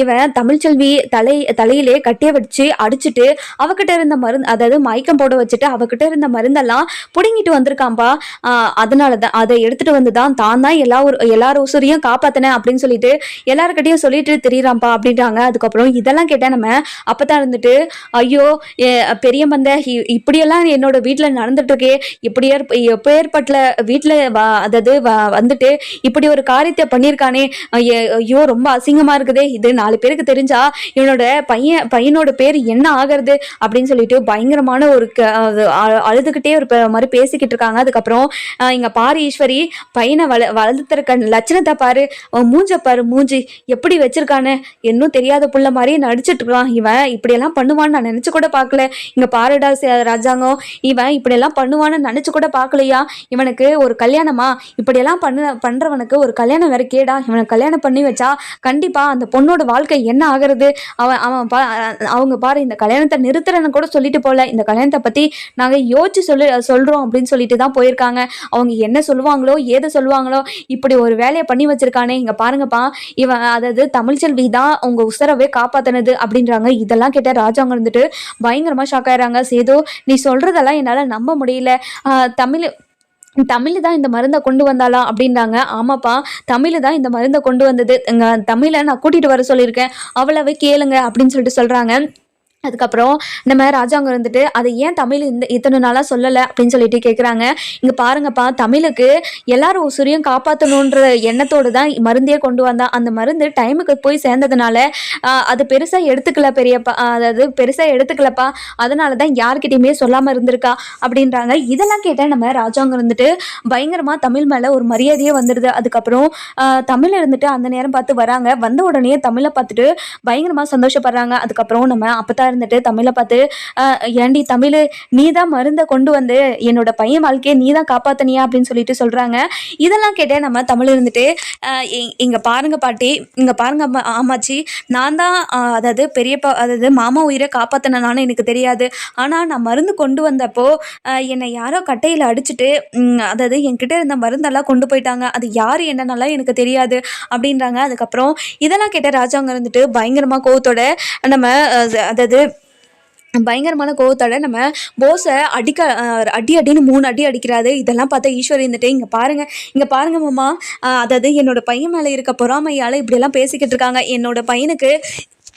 இவன் தமிழ்ச்செல்வி தலை தலையிலே கட்டிய வச்சு அடிச்சுட்டு அவகிட்ட இருந்த மருந்து அதாவது மயக்கம் போட வச்சுட்டு அவகிட்ட இருந்த மருந்தெல்லாம் பிடுங்கிட்டு வந்திருக்கான்பா அதனால தான் அதை எடுத்துட்டு வந்து தான் தான் தான் எல்லா ஒரு எல்லார் உசுரையும் காப்பாற்றினேன் அப்படின்னு சொல்லிட்டு எல்லாருக்கிட்டையும் சொல்லிட்டு திரியறான்ப்பா அப்படின்றாங்க அதுக்கப்புறம் இதெல்லாம் கேட்டால் நம்ம அப்போ தான் இருந்துட்டு ஐயோ பெரிய மந்த ஹி இப்படியெல்லாம் என்னோட வீட்டில் நடந்துட்டு இருக்கே இப்படி ஏற்ப- எப்பேற்பட்ட வீட்டில் அதாவது வ- வந்துட்டு இப்படி ஒரு காரியத்தை பண்ணியிருக்கானே ஐயோ ரொம்ப அசிங்கமாக இருக்குதே. இது நாலு பேருக்கு தெரிஞ்சா இவனோட பையன் பையனோட பேர் என்ன ஆகிறது அப்படின்னு சொல்லிட்டு பயங்கரமான ஒரு க- அ- அழுதுகிட்டே ஒரு மாதிரி பேசிக்கிட்டு இருக்காங்க. அதுக்கப்புறம் இங்கே பாரு ஈஸ்வரி பையனை வள வளர்த்துருக்க லட்சணத்தை பாரு. மூஞ்ச பாரு மூஞ்சி எப்படி வச்சிருக்கானு. இன்னும் தெரியாத புள்ள மாதிரியே நடிச்சிட்டு இருக்கான் இவன். இப்படியெல்லாம் பண்ணுவான்னு நான் நினச்சி கூட பார்க்கல. இங்கே பாருடா ராஜாங்கம் இவன் இப்படியெல்லாம் பண்ணுவான்னு நினச்சி கூட பார்க்கலையா? இவனுக்கு ஒரு கல்யாணமா? இப்படியெல்லாம் பண்ண பண்ணுறவனுக்கு ஒரு கல்யாணம் வேற கேடா. இவனை கல்யாணம் பண்ணி வச்சா கண்டிப்பாக அந்த பொண்ணோட வாழ்க்கை என்ன ஆகிறது? அவன் அவன் பா அவங்க பாரு இந்த கல்யாணத்தை நிறுத்துறேன்னு கூட சொல்லிட்டு போல. இந்த கல்யாணத்தை பற்றி நாங்கள் யோசிச்சு சொல்லி சொல்கிறோம் அப்படின்னு சொல்லிட்டு தான் போயிருக்காங்க. அவங்க என்ன சொல்லுவாங்களோ ஏதை சொல்லுவாங்களோ இப்படி ஒரு வேலையை பண்ணி வச்சிருக்கானே. இங்கே பாருங்கப்பா இவன் அதாவது தமிழ்ச்செல்வி தான் உங்கள் உசரவே காப்பாற்றினது அப்படின்றாங்க. இதெல்லாம் கேட்டால் ராஜாங்க இருந்துட்டு பயங்கரமாக ஷாக் ஆயிடுறாங்க. சேது நீ சொல்றதெல்லாம் என்னால் நம்ப முடியல. தமிழ் தமிழ் தான் இந்த மருந்தை கொண்டு வந்தாளா அப்படின்றாங்க. ஆமாப்பா தமிழ் தான் இந்த மருந்தை கொண்டு வந்தது. தமிழை நான் கூட்டிட்டு வர சொல்லியிருக்கேன். அவ்வளவு கேளுங்க அப்படின்னு சொல்லிட்டு சொல்றாங்க. அதுக்கப்புறம் நம்ம ராஜாங்க இருந்துட்டு அதை ஏன் தமிழ் இந்த இத்தனை நாளாக சொல்லலை? அப்படின்னு சொல்லிட்டு கேட்குறாங்க இங்கே பாருங்கப்பா தமிழுக்கு எல்லாரும் உசுரியும் காப்பாற்றணுன்ற எண்ணத்தோடு தான் மருந்தே கொண்டு வந்தான் அந்த மருந்து டைமுக்கு போய் சேர்ந்ததுனால அது பெருசாக எடுத்துக்கல பெரியப்பா அதாவது பெருசாக எடுத்துக்கலப்பா. அதனால தான் யார்கிட்டையுமே சொல்லாமல் இருந்திருக்கா அப்படின்றாங்க. இதெல்லாம் கேட்டால் நம்ம ராஜாங்க இருந்துட்டு பயங்கரமாக தமிழ் மேலே ஒரு மரியாதையே வந்துடுது அதுக்கப்புறம் தமிழ் இருந்துட்டு அந்த நேரம் பார்த்து வராங்க. வந்த உடனே தமிழை பார்த்துட்டு பயங்கரமாக சந்தோஷப்படுறாங்க. அதுக்கப்புறம் நம்ம அப்பத்தா இருந்துட்டு தமிழை பார்த்து ஏண்டி தமிழ் நீ தான் மருந்தை கொண்டு வந்து என்னோட பையன் வாழ்க்கையை நீ தான் காப்பாத்தனியா? அப்படின்னு சொல்லிட்டு சொல்றாங்க. இதெல்லாம் கேட்டே நம்ம தமிழ் இருந்துட்டு "அஹ், இங்க பாருங்க பாட்டி இங்க பாருங்க அம்மா ஆமாச்சி நான் தான் அதாவது பெரியப்பா அதாவது மாமா உயிரை காப்பாத்தினான்னு எனக்கு தெரியாது. ஆனால் நான் மருந்து கொண்டு வந்தப்போ என்னை யாரோ கட்டையில் அடிச்சுட்டு அதாவது என்கிட்ட இருந்த மருந்தெல்லாம் கொண்டு போயிட்டாங்க. அது யார் என்னன்னெல்லாம் எனக்கு தெரியாது அப்படின்றாங்க. அதுக்கப்புறம் இதெல்லாம் கேட்ட ராஜாங்க இருந்துட்டு பயங்கரமாக கோவத்தோட நம்ம அதாவது பயங்கரமான கோவத்தோட நம்ம போஸை அடிக்க அடி அடின்னு மூணு அடி அடிக்கிறாரு. இதெல்லாம் பார்த்தா ஈஸ்வரி இருந்துட்டு இங்கே பாருங்க இங்கே பாருங்க மாமா. அதாவது என்னோட பையன் மேலே இருக்க பொறாமையால் இப்படியெல்லாம் பேசிக்கிட்டு இருக்காங்க. என்னோட பையனுக்கு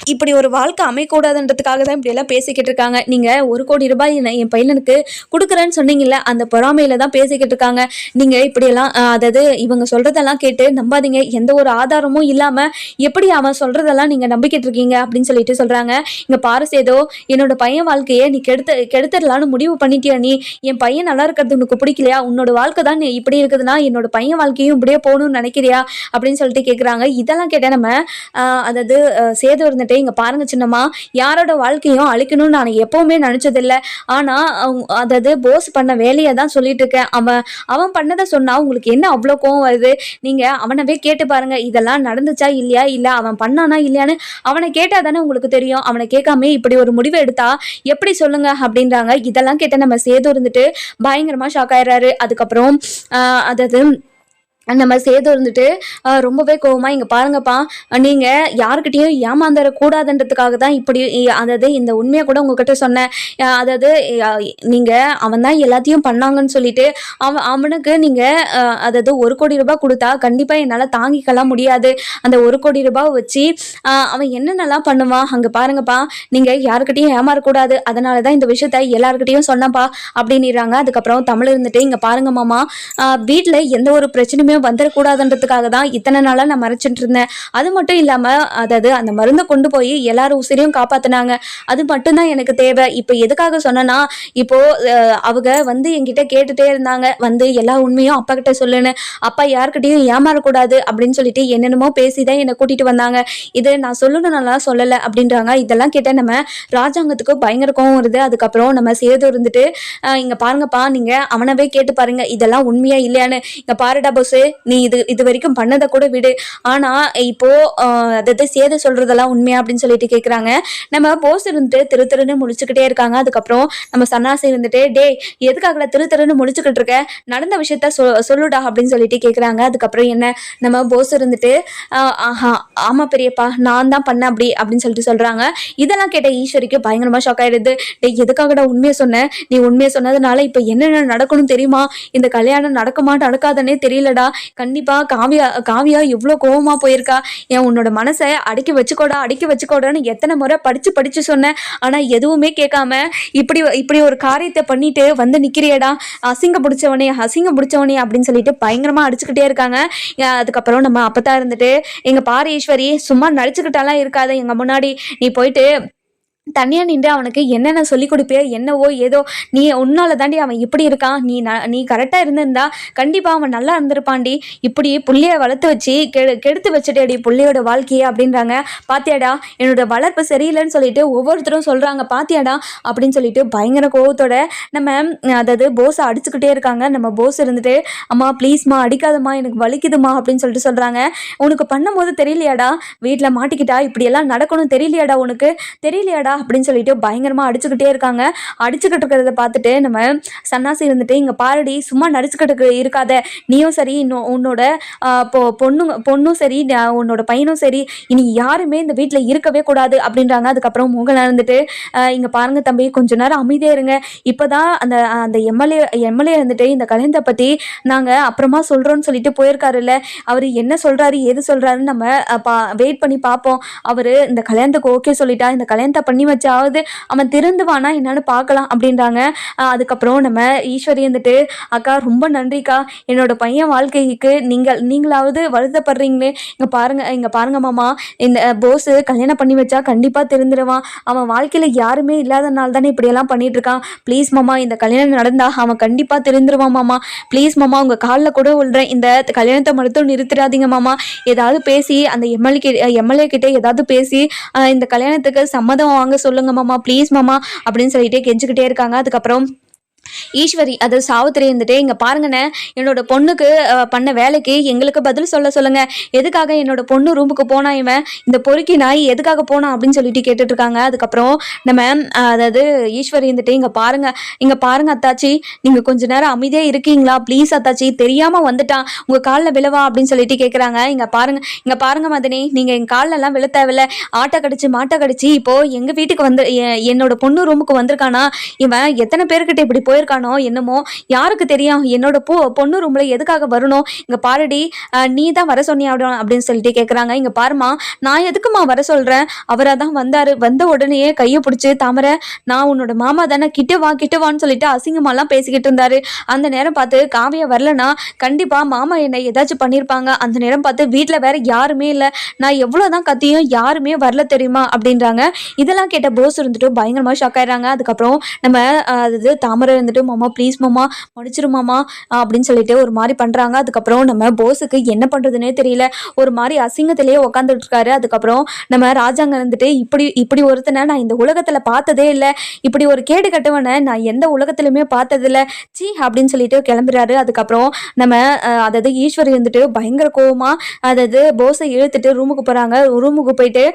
இப்படி ஒரு வாழ்க்கை அமையக்கூடாதுன்றதுக்காக தான் இப்படியெல்லாம் பேசிக்கிட்டு இருக்காங்க. நீங்கள் ஒரு கோடி ரூபாய் என் பையனுக்கு கொடுக்குறேன்னு சொன்னீங்கல்ல அந்த பொறாமையில தான் பேசிக்கிட்டு இருக்காங்க. நீங்கள் இப்படியெல்லாம் அதாவது இவங்க சொல்கிறதெல்லாம் கேட்டு நம்பாதீங்க. எந்த ஒரு ஆதாரமும் இல்லாமல் எப்படி அவன் சொல்கிறதெல்லாம் நீங்கள் நம்பிக்கிட்டு இருக்கீங்க அப்படின்னு சொல்லிட்டு சொல்கிறாங்க இங்கே பாரு சேதோ என்னோட பையன் வாழ்க்கையை நீ கெடுத்து கெடுத்துடலான்னு முடிவு பண்ணிட்டியா நீ? என் பையன் நல்லா இருக்கிறது உனக்கு பிடிக்கலையா? உன்னோட வாழ்க்கை தான் நீ இப்படி இருக்குதுன்னா என்னோட பையன் வாழ்க்கையும் இப்படியே போகணும்னு நினைக்கிறியா? அப்படின்னு சொல்லிட்டு கேட்குறாங்க இதெல்லாம் கேட்டால் நம்ம அதாவது ஆஹ், சேது இருந்துட்டு இங்கே பாருங்க சின்னம்மா யாரோட வாழ்க்கையும் அழிக்கணும்னு நான் எப்போவுமே நினச்சதில்லை. ஆனால் அதாவது போஸ் பண்ண வேலையை தான் சொல்லிட்டு இருக்கேன் அவன் அவன் பண்ணதை சொன்னா உங்களுக்கு என்ன அவ்வளோ கோவம் வருது? நீங்கள் அவனவே கேட்டு பாருங்க. இதெல்லாம் நடந்துச்சா இல்லையா? இல்லை அவன் பண்ணானா இல்லையான்னு அவனை கேட்டால் தானே உங்களுக்கு தெரியும். அவனை கேட்காம இப்படி ஒரு முடிவு எடுத்தா எப்படி சொல்லுங்க? அப்படின்றாங்க. இதெல்லாம் கேட்ட நம்ம சேது இருந்துட்டு பயங்கரமா ஷாக் ஆயிடுறாரு. அதுக்கப்புறம் அதாவது நம்ம சேது இருந்துட்டு ரொம்பவே கோவமா இங்க பாருங்கப்பா நீங்க யாருக்கிட்டையும் ஏமாந்துட கூடாதுன்றதுக்காக தான் இப்படி இ- அதாவது இந்த உண்மையை கூட உங்ககிட்ட சொன்னேன். அதாவது நீங்கள் நீங்க அவன் தான் எல்லாத்தையும் பண்ணாங்கன்னு சொல்லிட்டு அவன் அவனுக்கு நீங்க அதாவது ஒரு கோடி ரூபாய் கொடுத்தா கண்டிப்பா என்னால தாங்கிக்கலாம் முடியாது. அந்த ஒரு கோடி ரூபாய் வச்சு அவன் என்னென்னலாம் பண்ணுவான்? அங்க பாருங்கப்பா நீங்க யாருக்கிட்டையும் ஏமாறக்கூடாது. அதனால தான் இந்த விஷயத்த எல்லாருக்கிட்டையும் சொன்னப்பா அப்படின்னுறாங்க. அதுக்கப்புறம் தமிழ் இருந்துட்டு இங்க பாருங்க மாமா வீட்டில் எந்த ஒரு பிரச்சனையுமே வந்துடக்கூடாதுன்றதுக்காக தான் இத்தனை நாளாக நான் மறைச்சிட்டு இருந்தேன். அது மட்டும் இல்லாமல் அதாவது அந்த மருந்தை கொண்டு போய் எல்லாரும் உசிரியும் காப்பாத்துனாங்க. அது மட்டும்தான் எனக்கு தேவை. இப்போ எதுக்காக சொன்னேன்னா இப்போ அவங்க வந்து என்கிட்ட கேட்டுட்டே இருந்தாங்க. வந்து எல்லா உண்மையும் அப்பா கிட்ட சொல்லுன்னு. அப்பா யாருக்கிட்டையும் ஏமாறக்கூடாது அப்படின்னு சொல்லிட்டு என்னென்னமோ பேசி தான் என்னை கூட்டிட்டு வந்தாங்க. இது நான் சொல்லணும்னாலாம் சொல்லலை அப்படின்றாங்க. இதெல்லாம் கேட்ட நம்ம ராஜாங்கத்துக்கு பயங்கர கோவம் வருது. அதுக்கப்புறம் நம்ம சேது இருந்துட்டு இங்கே இங்க பாருங்கப்பா நீங்க அவனவே கேட்டு பாருங்க. இதெல்லாம் உண்மையா இல்லையான்னு. இங்க பாருடா பஸ்ஸு நீ இது இது வரைக்கும் பண்ணதை கூட விடு. ஆனா இப்போ அதாவது சேது சொல்றதெல்லாம் உண்மையா அப்படின்னு சொல்லிட்டு கேக்குறாங்க. நம்ம போஸ் இருந்துட்டு திரு திருன்னு முடிச்சுக்கிட்டே இருக்காங்க. அதுக்கப்புறம் நம்ம சன்னாசி இருந்துட்டு டேய் எதுக்காகல திரு திருன்னு முடிச்சுக்கிட்டு இருக்க? நடந்த விஷயத்த சொ சொல்லுடா அப்படின்னு சொல்லிட்டு கேக்குறாங்க. அதுக்கப்புறம் என்ன? நம்ம போஸ் இருந்துட்டு ஆஹா ஆமா பெரியப்பா நான் தான் பண்ணேன் அப்படி அப்படின்னு சொல்லிட்டு சொல்றாங்க. இதெல்லாம் கேட்ட ஈஸ்வரிக்கு பயங்கரமா ஷாக் ஆயிடுது. டே எதுக்காகடா உண்மையை சொன்ன? நீ உண்மையை சொன்னதுனால இப்போ என்னென்ன நடக்கணும் தெரியுமா? இந்த கல்யாணம் நடக்குமா நடக்காதனே தெரியலடா. கண்டிப்பா காவியா காவியா இவ்வளோ கோவமா போயிருக்கா. ஏன் உன்னோட மனசை அடக்கி வச்சுக்கோடா அடக்கி வச்சுக்கோடான்னு எத்தனை முறை படிச்சு படிச்சு சொன்னேன் ஆனா எதுவுமே கேட்காம இப்படி இப்படி ஒரு காரியத்தை பண்ணிட்டு வந்து நிக்கிறியடா. அசிங்க பிடிச்சவனே அசிங்க பிடிச்சவனே அப்படின்னு சொல்லிட்டு பயங்கரமா அடிச்சுக்கிட்டே இருக்காங்க. அதுக்கப்புறம் நம்ம அப்பதான் இருந்துட்டு எங்க பாரு ஈஸ்வரி சும்மா நடிச்சுக்கிட்டாலாம் இருக்காது. எங்க முன்னாடி நீ போயிட்டு தனியாக நின்று அவனுக்கு என்னென்ன சொல்லிக் கொடுப்பியோ என்னவோ ஏதோ நீ உன்னால தாண்டி அவன் இப்படி இருக்கான் நீ நீ கரெக்டாக இருந்திருந்தா கண்டிப்பாக அவன் நல்லா இருந்திருப்பாண்டி இப்படி புள்ளைய வளர்த்து வச்சு கெடு கெடுத்து வச்சுட்டேடி புள்ளையோட வாழ்க்கையை அப்படின்றாங்க. பாத்தியாடா என்னோட வளர்ப்பு சரியில்லைன்னு சொல்லிட்டு ஒவ்வொருத்தரும் சொல்கிறாங்க பாத்தியாடா அப்படின்னு சொல்லிட்டு பயங்கர கோவத்தோட நம்ம அதாவது போஸை அடிச்சுக்கிட்டே இருக்காங்க. நம்ம போஸ் இருந்துட்டு அம்மா ப்ளீஸ்மா அடிக்காதம்மா எனக்கு வலிக்குதுமா அப்படின்னு சொல்லிட்டு சொல்கிறாங்க உனக்கு பண்ணும்போது தெரியலையாடா? வீட்டில் மாட்டிக்கிட்டா? இப்படியெல்லாம் நடக்கணும் தெரியலையாடா உனக்கு? தெரியலையாடா? அப்படின்னு சொல்லிட்டு பயங்கரமாக அடிச்சுக்கிட்டே இருக்காங்க. அடிச்சுக்கிட்டு இருக்கிறத பார்த்துட்டு நம்ம சன்னாசி இருந்துட்டு இங்கே பாருடி சும்மா நடிச்சுக்கிட்டு இருக்காத. நீயும் சரி இன்னும் உன்னோட இப்போ பொண்ணுங்க பொண்ணும் சரி உன்னோட பையனும் சரி இனி யாருமே இந்த வீட்டில் இருக்கவே கூடாது. அப்படின்றாங்க. அதுக்கப்புறம் மோகன் இருந்துட்டு இங்கே பாருங்க தம்பி கொஞ்ச நேரம் அமைதியாக இருங்க. இப்போ தான் அந்த அந்த எம்எல்ஏ எம்எல்ஏ இருந்துட்டு இந்த கல்யாணத்தை பற்றி நாங்கள் அப்புறமா சொல்கிறோன்னு சொல்லிட்டு போயிருக்காருல்ல. அவர் என்ன சொல்கிறாரு எது சொல்கிறாருன்னு நம்ம பா வெயிட் பண்ணி பார்ப்போம். அவர் இந்த கல்யாணத்துக்கு ஓகே சொல்லிட்டா இந்த கல்யாணத்தை பண்ணி வச்சாவது அவன் திறந்துவானா என்னன்னு பார்க்கலாம் அப்படின்றாங்க. அதுக்கப்புறம் நம்ம ஈஸ்வரி வந்துட்டு அக்கா ரொம்ப நன்றிக்கா. என்னோட பையன் வாழ்க்கைக்கு நீங்கள் நீங்களாவது வருத்தப்படுறீங்களே. இங்கே பாருங்க இங்கே பாருங்க மாமா. இந்த போஸு கல்யாணம் பண்ணி வச்சா கண்டிப்பாக தெரிந்துடுவான் அவன் வாழ்க்கையில் யாருமே இல்லாதனால தானே இப்படியெல்லாம் பண்ணிட்டு இருக்கான். ப்ளீஸ் மாமா இந்த கல்யாணம் நடந்தா அவன் கண்டிப்பாக தெரிந்துருவான் மாமா. ப்ளீஸ் மாமா உங்கள் காலில் கூட விழுறேன். இந்த கல்யாணத்தை மட்டும் நிறுத்திடாதீங்க மாமா. ஏதாவது பேசி அந்த எம்எல்ஏ எம்எல்ஏ கிட்டே ஏதாவது பேசி இந்த கல்யாணத்துக்கு சம்மதம் வாங்க சொல்லுங்க மாமா ப்ளீஸ் மாமா அப்படின்னு சொல்லிட்டு கெஞ்சிக்கிட்டே இருக்காங்க. அதுக்கப்புறம் ஈஸ்வரி அது சாவித்திரி இருந்துட்டு இங்கே பாருங்கண்ணே என்னோட பொண்ணுக்கு பண்ண வேலைக்கு எங்களுக்கு பதில் சொல்ல சொல்லுங்க. எதுக்காக என்னோட பொண்ணு ரூமுக்கு போனா இவன்? இந்த பொறுக்கி நாய் எதுக்காக போனா அப்படின்னு சொல்லிட்டு கேட்டுட்டு இருக்காங்க அதுக்கப்புறம் நம்ம அதாவது ஈஸ்வரி இருந்துட்டு இங்கே பாருங்க இங்கே பாருங்க அத்தாச்சி நீங்க கொஞ்ச நேரம் அமைதியாக இருக்கீங்களா? ப்ளீஸ் அத்தாச்சி தெரியாம வந்துட்டான். உங்க காலில் விழவா அப்படின்னு சொல்லிட்டு கேட்குறாங்க இங்கே பாருங்க இங்கே பாருங்க மதனி நீங்க என் கால்ல விழ தேவையில்ல. ஆட்டை கடிச்சு மாட்டை கடிச்சு இப்போ எங்க வீட்டுக்கு வந்து எ- என்னோட பொண்ணு ரூமுக்கு வந்திருக்கானா? இவன் எத்தனை பேர்கிட்ட இப்படி போயிருக்கானோ என்னமோ? யாருக்கு தெரியும்? என்னோட பொ பொண்ணு ரூம்ல எதுக்காக வரணும்? இங்க பாருடி நீ தான் வர சொன்னியா அப்படின்னு சொல்லிட்டு கேக்குறாங்க. இங்க பாருமா நான் எதுக்குமா வர சொல்றேன்? அவரா தான் வந்தாரு. வந்த உடனேயே கையை பிடிச்சி தாமரை நான் உன்னோட மாமா தானே கிட்ட வா கிட்ட வான்னு சொல்லிட்டு அசிங்கமாலாம் பேசிக்கிட்டு இருந்தாரு. அந்த நேரம் பார்த்து காவியா வரலனா கண்டிப்பா மாமா என்னை ஏதாச்சும் பண்ணியிருப்பாங்க அந்த நேரம் பார்த்து வீட்டில் வேற யாருமே இல்லை. நான் எவ்வளோதான் கத்தியும் யாருமே வரல தெரியுமா? அப்படின்றாங்க. இதெல்லாம் கேட்ட போஸ் இருந்துட்டு பயங்கரமாக ஷாக் ஆயிடுறாங்க. அதுக்கப்புறம் நம்ம அது தாமரை இருந்துட்டு மாமா ப்ளீஸ் மாமா மன்னிச்சிரு மாமா அப்படின்னு சொல்லிட்டு ஒரு மாதிரி பண்ணுறாங்க அதுக்கப்புறம் நம்ம போஸுக்கு என்ன பண்ணுறதுனே தெரியல. ஒரு மாதிரி அசிங்கத்திலேயே உட்காந்துட்டு இருக்காரு அதுக்கப்புறம் நம்ம ராஜாங்க இருந்துட்டு இப்படி இப்படி ஒருத்தனை நான் இந்த உலகத்தில் பார்த்ததே இல்லை. இப்படி ஒரு கேடு கட்டுவனை நான் எந்த உலகத்துலையுமே பார்த்ததில்ல. சீ அப்படின்னு சொல்லிட்டு கிளம்புறாரு. அதுக்கப்புறம் நம்ம அதாவது ஈஸ்வரி இருந்துட்டு பயங்கர கோவமா அதாவது போஸை இழுத்துட்டு ரூமுக்கு போகிறாங்க ரூமுக்கு போயிட்டு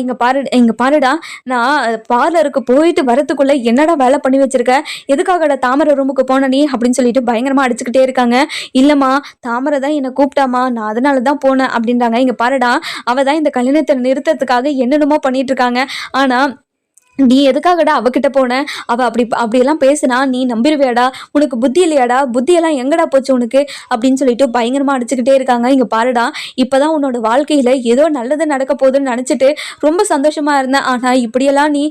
இங்கே இங்க பாரு இங்க பாருடா. நான் பார்லருக்கு போயிட்டு வரத்துக்குள்ளே என்னடா வேலை பண்ணி வச்சிருக்க? எதுக்காகடா தாமரை ரூமுக்கு போன அப்படின்னு சொல்லிட்டு பயங்கரமா அடிச்சுக்கிட்டே இருக்காங்க. இல்லம்மா தாமரை தான் என்னை கூப்பிட்டாமா நான் அதனால தான் போனேன் அப்படின்றாங்க. இங்க பாருடா அவ தான் இந்த கல்யாணத்தை நிறுத்தத்துக்காக என்னென்னமோ பண்ணிட்டு இருக்காங்க. ஆனா நீ எதுக்காகடா அவகிட்ட போன? அவ அப்படி அப்படியெல்லாம் பேசுனா நீ நம்பிடுவியாடா உனக்கு புத்தி இல்லையாடா? புத்தியெல்லாம் எங்கடா போச்சு உனக்கு? அப்படின்னு சொல்லிட்டு பயங்கரமா அடிச்சுக்கிட்டே இருக்காங்க. இங்க பாருடா இப்பதான் உன்னோட வாழ்க்கையில ஏதோ நல்லது நடக்க போகுதுன்னு நினைச்சிட்டு ரொம்ப சந்தோஷமா இருந்தேன். ஆனா இப்படியெல்லாம் நீ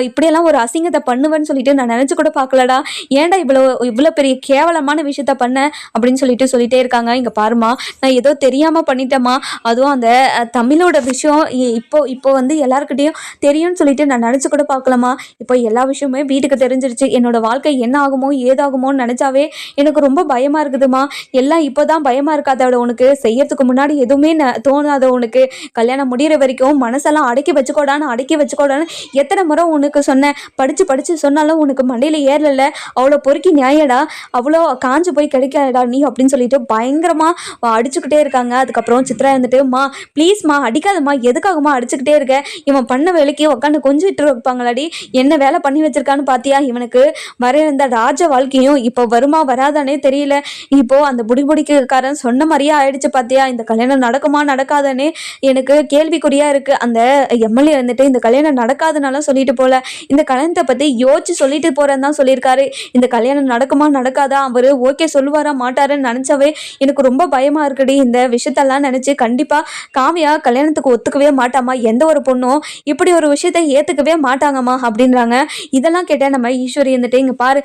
இப்படியெல்லாம் ஒரு அசிங்கத்தை பண்ணுவேன்னு சொல்லிட்டு நான் நினைச்சு கூட பார்க்கலடா. ஏன்டா இவ்வளோ இவ்வளோ பெரிய கேவலமான விஷயத்த பண்ண? அப்படின்னு சொல்லிட்டு சொல்லிட்டே இருக்காங்க. இங்க பாருமா நான் ஏதோ தெரியாம பண்ணிட்டேம்மா. அதுவும் அந்த தமிழோட விஷயம் இ- இப்போ இப்போ வந்து எல்லாருக்கிட்டையும் தெரியும்னு சொல்லிட்டு நான் நினச்சி கூட பார்க்கலாமா? இப்போ எல்லா விஷயமுமே வீட்டுக்கு தெரிஞ்சிருச்சு. என்னோட வாழ்க்கை என்ன ஆகுமோ ஏதாகுமோன்னு நினச்சாவே எனக்கு ரொம்ப பயமாக இருக்குதுமா. எல்லாம் இப்போ தான் பயமாக இருக்காதோட உனக்கு. செய்யறதுக்கு முன்னாடி எதுவுமே ந- தோணாத உனக்கு. கல்யாணம் முடிகிற வரைக்கும் மனசெல்லாம் அடக்கி வச்சுக்கோடான்னு அடக்கி வச்சுக்கோடான்னு எத்தனை முறை உனக்கு சொன்னேன். படித்து படித்து சொன்னாலும் உனக்கு மண்டையில் ஏறல அவ்வளோ பொறுக்கி நியாயடா. அவ்வளோ காஞ்சு போய் கிடைக்காதடா நீ அப்படின்னு சொல்லிட்டு பயங்கரமாக அடிச்சுக்கிட்டே இருக்காங்க. அதுக்கப்புறம் சித்ரா இருந்துட்டு மா ப்ளீஸ்மா அடிக்காதம்மா. எதுக்காகமா அடிச்சுக்கிட்டே இருக்க? இவன் பண்ண வேலைக்கு உட்காந்து கொஞ்சம் இருப்பாங்க வைப்பாங்களாடி என்ன வேலை பண்ணி வச்சிருக்கான்னு பாத்தியா? இவனுக்கு வர இருந்த ராஜ வாழ்க்கையும் இப்போ வருமா வராதானே தெரியல. இப்போ அந்த புடிபுடிக்காரன் சொன்ன மாதிரியே ஆயிடுச்சு பாத்தியா? இந்த கல்யாணம் நடக்குமா நடக்காதானே? எனக்கு கேள்விக்குறியா இருக்கு. அந்த எம்எல்ஏ வந்துட்டு இந்த கல்யாணம் நடக்காதுனாலும் சொல்லிட்டு போல. இந்த கல்யாணத்தை பத்தி யோசிச்சு சொல்லிட்டு போறேன்னு தான் சொல்லியிருக்காரு. இந்த கல்யாணம் நடக்குமா நடக்காதா? அவர் ஓகே சொல்லுவாரா மாட்டாருன்னு நினைச்சவே எனக்கு ரொம்ப பயமா இருக்குடி. இந்த விஷயத்தெல்லாம் நினைச்சு கண்டிப்பா காவியா கல்யாணத்துக்கு ஒத்துக்கவே மாட்டாமா? எந்த ஒரு பொண்ணும் இப்படி ஒரு விஷயத்தை ஏத்துக்கவே மாட்டாங்கம்மா அப்படின்றாங்க. இதெல்லாம் கேட்டால் நம்ம ஈஸ்வரி இருந்துட்டு இங்கே பாரு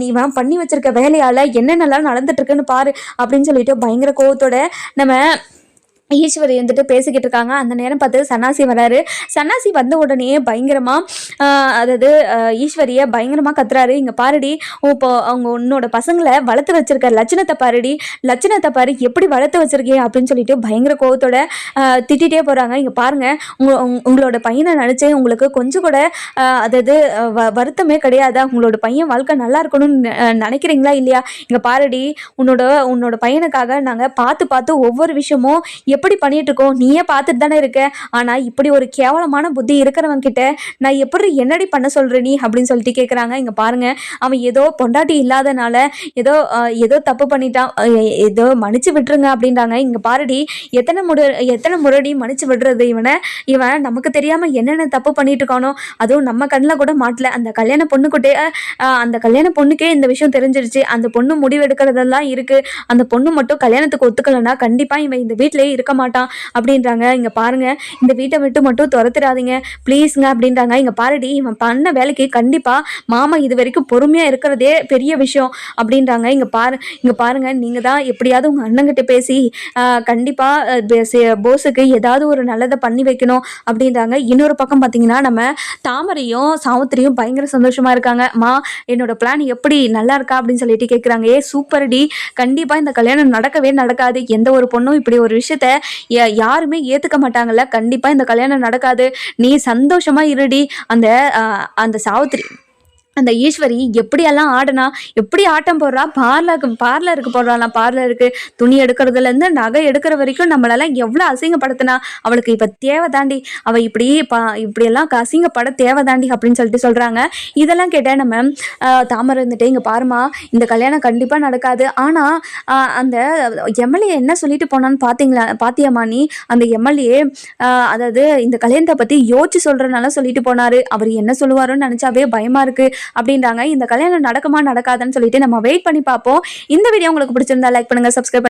நீ இவன் பண்ணி வச்சிருக்க வேலையால் என்னென்னலாம் நடந்துட்டு இருக்குன்னு பாரு அப்படின்னு சொல்லிட்டு பயங்கர கோவத்தோட நம்ம ஈஸ்வரி வந்துட்டு பேசிக்கிட்டு இருக்காங்க. அந்த நேரம் பார்த்து சன்னாசி வராரு. சன்னாசி வந்த உடனே பயங்கரமா அதாவது ஈஸ்வரியை ஈஸ்வரிய பயங்கரமா கத்துறாரு. இங்க பாருடி இப்போ அவங்க உன்னோட பசங்களை வளர்த்து வச்சிருக்க லட்சணத்தை பாருடி. லட்சணத்தை பாரு எப்படி வளர்த்து வச்சிருக்கீங்க அப்படின்னு சொல்லிட்டு பயங்கர கோவத்தோட திட்டிகிட்டே போறாங்க. இங்க பாருங்க உங்க உங்களோட பையனை நினைச்சு உங்களுக்கு கொஞ்சம் கூட அதாவது வ- வருத்தமே கிடையாதா? உங்களோட பையன் வாழ்க்கை நல்லா இருக்கணும்னு நெ- நினைக்கிறீங்களா? இல்லையா? இங்க பாருடி உன்னோட உன்னோட பையனுக்காக நாங்க பார்த்து பார்த்து ஒவ்வொரு விஷயமும் எப்படி பண்ணிட்டு இருக்கோம் நீயே பார்த்துட்டு தானே இருக்க? ஆனா இப்படி ஒரு கேவலமான புத்தி இருக்கிறவன் கிட்ட நான் எப்படி என்னடி பண்ண சொல்ற நீ? அப்படின்னு சொல்லிட்டு கேக்குறாங்க. இங்க பாருங்க. அவன் ஏதோ பொண்டாட்டி இல்லாதனால ஏதோ ஏதோ தப்பு பண்ணிட்டான். ஏதோ மன்னிச்சு விட்டுருங்க அப்படின்றாங்க. இங்க பாருடி. எத்தனை முறை எத்தனை முறைடி மன்னிச்சு விடுறது இவனை? இவன் நமக்கு தெரியாம என்னென்ன தப்பு பண்ணிட்டு இருக்கானோ அதுவும் நம்ம கண்ணில் கூட மாட்டல. அந்த கல்யாண பொண்ணுக்கிட்டே அந்த கல்யாண பொண்ணுக்கே இந்த விஷயம் தெரிஞ்சிருச்சு. அந்த பொண்ணு முடிவெடுக்கிறதெல்லாம் இருக்கு. அந்த பொண்ணு மட்டும் கல்யாணத்துக்கு ஒத்துக்கலைன்னா கண்டிப்பா இவன் இந்த வீட்டிலேயே இருக்க மாட்டான் அப்படின்றாங்க. இங்க பாருங்க. இந்த வீட்டை விட்டு மட்டும் துரத்துறாதீங்க. ப்ளீஸ்ங்க அப்படின்றாங்க. இங்க பாருடி இவன் பண்ண வேலைக்கு கண்டிப்பா மாமா இது வரைக்கும் பொறுமையா இருக்கிறதே பெரிய விஷயம் அப்படின்றாங்க. இங்க பாரு இங்க பாருங்க. நீங்க தான் எப்படியாவது உங்க அண்ணங்கிட்ட பேசி கண்டிப்பாக கண்டிப்பா போஸுக்கு ஏதாவது ஒரு நல்லதை பண்ணி வைக்கணும் அப்படின்றாங்க. இன்னொரு பக்கம் பார்த்தீங்கன்னா நம்ம தாமரையும் சாவித்திரியும் பயங்கர சந்தோஷமா இருக்காங்க. மா என்னோட பிளான் எப்படி? நல்லா இருக்கா? அப்படின்னு சொல்லிட்டு கேட்குறாங்க ஏ சூப்பர் டி கண்டிப்பா இந்த கல்யாணம் நடக்கவே நடக்காது. எந்த ஒரு பொண்ணும் இப்படி ஒரு விஷயத்த யாருமே ஏத்துக்க மாட்டாங்கல்ல. கண்டிப்பா இந்த கல்யாணம் நடக்காது. நீ சந்தோஷமா இருடி. அந்த ஆஹ், அந்த சாவித்திரி அந்த ஈஸ்வரி எப்படியெல்லாம் ஆடுனா எப்படி ஆட்டம் போடுறா பார்லருக்கு பார்லருக்கு போடுறாளாம் பார்லருக்கு துணி எடுக்கிறதுலேருந்து நகை எடுக்கிற வரைக்கும் நம்மளெல்லாம் எவ்வளோ அசிங்கப்படுத்தினா அவளுக்கு இப்போ தேவை தாண்டி அவள் இப்படி பா இப்படியெல்லாம் க- அசிங்கப்பட தேவை தாண்டி அப்படின்னு சொல்லிட்டு சொல்கிறாங்க இதெல்லாம் கேட்டால் நம்ம தாமரை இருந்துட்டு இங்கே பாருமா இந்த கல்யாணம் கண்டிப்பாக நடக்காது. ஆனால் அந்த எம்எல்ஏ என்ன சொல்லிட்டு போனான்னு பார்த்தீங்களா பாத்தியம்மா நீ? அந்த எம்எல்ஏ அதாவது இந்த கல்யாணத்தை பற்றி யோசிச்சு சொல்கிறனால சொல்லிட்டு போனார். அவர் என்ன சொல்லுவாருன்னு நினச்சாவே பயமாக இருக்குது அப்படின்றாங்க. இந்த கல்யாணம் நடக்குமா நடக்காதுன்னு சொல்லிட்டு நம்ம வெயிட் பண்ணி பார்ப்போம். இந்த வீடியோ உங்களுக்கு பிடிச்சிருந்தா லைக் பண்ணுங்கள் சப்ஸ்கிரைப்